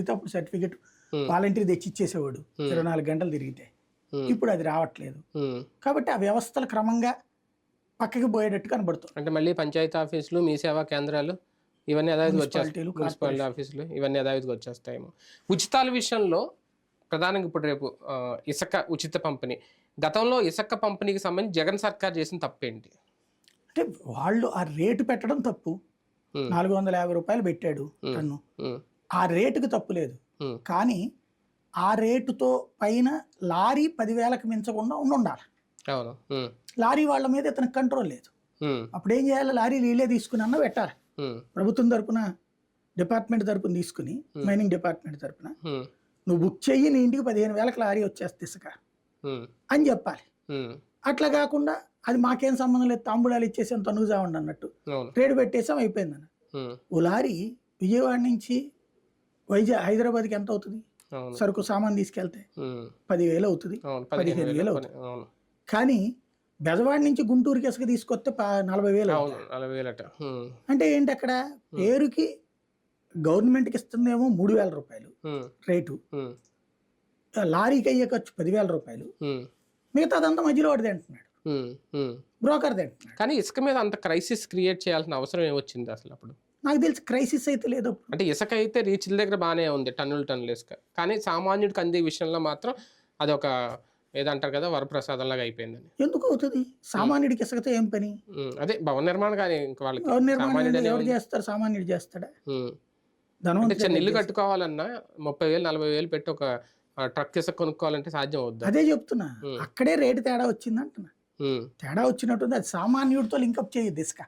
అప్పుడు certificate. Volunteer తెచ్చి ఇచ్చేసేవాడు ఇరవై నాలుగు గంటలు తిరిగితే. ఇప్పుడు అది రావట్లేదు. కాబట్టి ఆ వ్యవస్థలు క్రమంగా పక్కకి పోయేటట్టు కనబడుతుంది అంటే మళ్ళీ పంచాయతీ ఆఫీసులు మీ సేవా కేంద్రాలు ఇవన్నీ యథావిధిగా వచ్చేస్తాయి. మున్సిపాలిటీ ఆఫీసులు ఇవన్నీ యథావిధిగా వచ్చేస్తాయేమో. ఉచితాల విషయంలో ప్రధానంగా ఇప్పుడు రేపు ఇసుక ఉచిత పంపిణీ. గతంలో ఇసుక పంపిణీకి సంబంధించి జగన్ సర్కార్ చేసిన తప్పేంటి? అంటే వాళ్ళు ఆ రేటు పెట్టడం తప్పు. నాలుగు వందల యాభై రూపాయలు పెట్టాడు టన్ను ఆ రేటుకి తప్పు లేదు. కానీ ఆ రేటుతో పైన లారీ పదివేలకు మించకుండా ఉండి ఉండాలి లారీ వాళ్ళ మీద ఇతనికి కంట్రోల్ లేదు. అప్పుడు ఏం చేయాలి? లారీ నీళ్ళే తీసుకుని అన్న పెట్టాలి. ప్రభుత్వం తరపున డిపార్ట్మెంట్ తరపున తీసుకుని మైనింగ్ డిపార్ట్మెంట్ తరపున నువ్వు బుక్ చెయ్యి నీ ఇంటికి పదిహేను వేలకు లారీ వచ్చేస్తే ఇసుక అని చెప్పాలి. అట్లా కాకుండా అది మాకేం సంబంధం లేదు తాంబూలాలు ఇచ్చేసాం తనుగుజామండి అన్నట్టు. అవును. రేటు పెట్టేసాం అయిపోయిందని ఉమ్, ఓ లారీ విజయవాడ నుంచి వైజాగ్ హైదరాబాద్కి ఎంత అవుతుంది? సరుకు సామాన్ తీసుకెళ్తే పదివేలు అవుతుంది. పదిహేను వేలు అవును. కానీ బెజవాడ నుంచి గుంటూరుకి ఇసుక తీసుకొస్తే నలభై వేలు అవుతుంది. అంటే ఏంటి అక్కడ? పేరుకి గవర్నమెంట్కి ఇస్తుందేమో మూడు వేల రూపాయలు రేటు. లారీకి అయ్యే ఖర్చు పదివేల రూపాయలు. ఉమ్, మిగతాదంతా మధ్యలో వాడు తింటున్నాడు ఉమ్, ఉమ్. బ్రోకర్ కానీ ఇసుక మీద అంత క్రైసిస్ క్రియేట్ చేయాల్సిన అవసరం ఏమొచ్చింది అసలు అప్పుడు? నాకు తెలిసి క్రైసిస్ అయితే లేదు. అంటే ఇసుక అయితే రీచ్ల దగ్గర బాగానే ఉంది టన్నులు టన్నులు ఇసుక. కానీ సామాన్యుడికి అందే విషయంలో మాత్రం అదొక ఏదంటారు కదా వరప్రసాదం లాగా అయిపోయిందని. ఎందుకు అవుతుంది? సామాన్యుడికి ఇసుకతో ఏం పని? అదే భవన నిర్మాణం కానీ ఇంక వాళ్ళకి ఎవరు నిర్మాణం సామాన్యుడు ఎవరు చేస్తారు? సామాన్యుడు చేస్తాడా. అంటే చిన్న ఇల్లు కట్టుకోవాలన్నా ముప్పై వేలు నలభై వేలు పెట్టి ఒక ట్రక్ ఇసుక కొనుక్కోవాలంటే సాధ్యం అవుద్దా? అదే చెప్తున్నా. అక్కడే రేటు తేడా వచ్చింది అంటున్నా తేడా వచ్చినట్టుంది. అది సామాన్యుడితో లింకప్ చేయదు ఇసుక.